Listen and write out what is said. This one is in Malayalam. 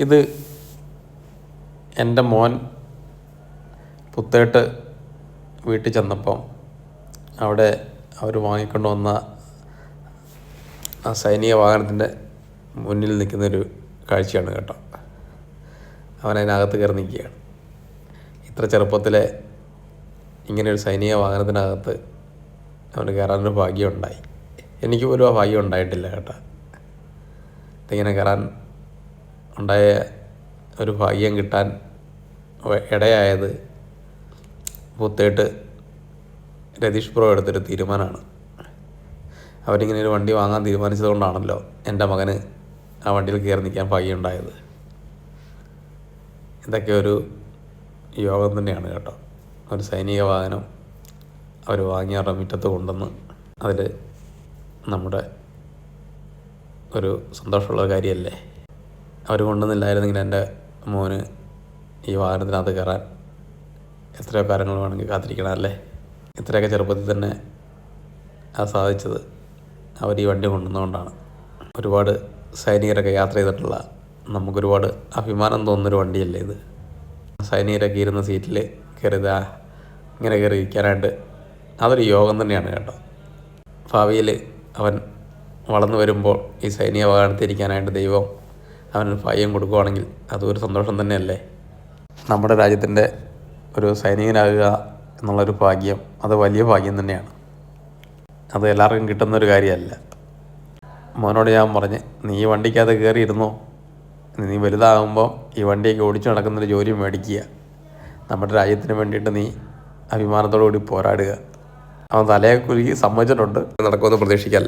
ഇത് എന്റെ മോൻ പുത്തേട്ട് വീട്ടിൽ ചെന്നപ്പം അവിടെ അവർ വാങ്ങിക്കൊണ്ട് വന്ന ആ സൈനിക വാഹനത്തിന്റെ മുന്നിൽ നിൽക്കുന്നൊരു കാഴ്ചയാണ് കേട്ടോ. അവൻ അതിനകത്ത് കയറി നിൽക്കുകയാണ്. ഇത്ര ചെറുപ്പത്തിലെ ഇങ്ങനെ ഒരു സൈനിക വാഹനത്തിനകത്ത് അവന് കയറാനൊരു ഭാഗ്യമുണ്ടായി. എനിക്ക് പോലും ആ ഭാഗ്യം ഉണ്ടായിട്ടില്ല കേട്ടോ. ഇതിങ്ങനെ കയറാൻ ഉണ്ടായ ഒരു ഭാഗ്യം കിട്ടാൻ ഇടയായത് പുത്തേട്ട് രതീഷ് പ്രോ എടുത്തൊരു തീരുമാനമാണ്. അവരിങ്ങനെ ഒരു വണ്ടി വാങ്ങാൻ തീരുമാനിച്ചതുകൊണ്ടാണല്ലോ എന്റെ മകന് ആ വണ്ടിയിൽ കയറി നിൽക്കാൻ ഭാഗ്യം ഉണ്ടായത്. ഇതൊക്കെ ഒരു യോഗം തന്നെയാണ് കേട്ടോ. ഒരു സൈനിക വാഹനം അവർ വാങ്ങി അവരുടെ മുറ്റത്ത് കൊണ്ടുവന്ന് അതിൽ നമ്മുടെ ഒരു സന്തോഷമുള്ള കാര്യമല്ലേ? അവർ കൊണ്ടുവന്നില്ലായിരുന്നെങ്കിൽ എന്റെ മോന് ഈ വാഹനത്തിനകത്ത് കയറാൻ എത്രയോ കാര്യങ്ങൾ വേണമെങ്കിൽ കാത്തിരിക്കണം അല്ലേ? ഇത്രയൊക്കെ ചെറുപ്പത്തിൽ തന്നെ ആ സാധിച്ചത് അവർ ഈ വണ്ടി കൊണ്ടുവന്നുകൊണ്ടാണ് ഒരുപാട് സൈനികരൊക്കെ യാത്ര ചെയ്തിട്ടുള്ള നമുക്കൊരുപാട് അഭിമാനം തോന്നുന്നൊരു വണ്ടിയല്ലേ ഇത്. സൈനികരൊക്കെ ഇരുന്ന സീറ്റിൽ കയറിയത് ഇങ്ങനെ കയറി ഇരിക്കാനായിട്ട് അതൊരു യോഗം തന്നെയാണ് കേട്ടോ. ഭാവിയിൽ അവൻ വളർന്നു വരുമ്പോൾ ഈ സൈനിക വാഹനത്തിൽ ഇരിക്കാനായിട്ട് ദൈവം അവനൊരു ഭാഗ്യം കൊടുക്കുവാണെങ്കിൽ അതൊരു സന്തോഷം തന്നെയല്ലേ? നമ്മുടെ രാജ്യത്തിന്റെ ഒരു സൈനികനാകുക എന്നുള്ളൊരു ഭാഗ്യം അത് വലിയ ഭാഗ്യം തന്നെയാണ്. അത് എല്ലാവർക്കും കിട്ടുന്നൊരു കാര്യമല്ല. മോനോട് ഞാൻ പറഞ്ഞ് നീ വണ്ടിക്കകത്ത് കയറിയിരുന്നോ? നീ വലുതാകുമ്പോൾ ഈ വണ്ടിയൊക്കെ ഓടിച്ചു നടക്കുന്നൊരു ജോലി മേടിക്കുക. നമ്മുടെ രാജ്യത്തിന് വേണ്ടിയിട്ട് നീ അഭിമാനത്തോടു കൂടി പോരാടുക. അവൻ തലയെ കുലുക്കി സമ്മതിച്ചിട്ടുണ്ട്. നടക്കുമെന്ന് പ്രതീക്ഷിക്കാം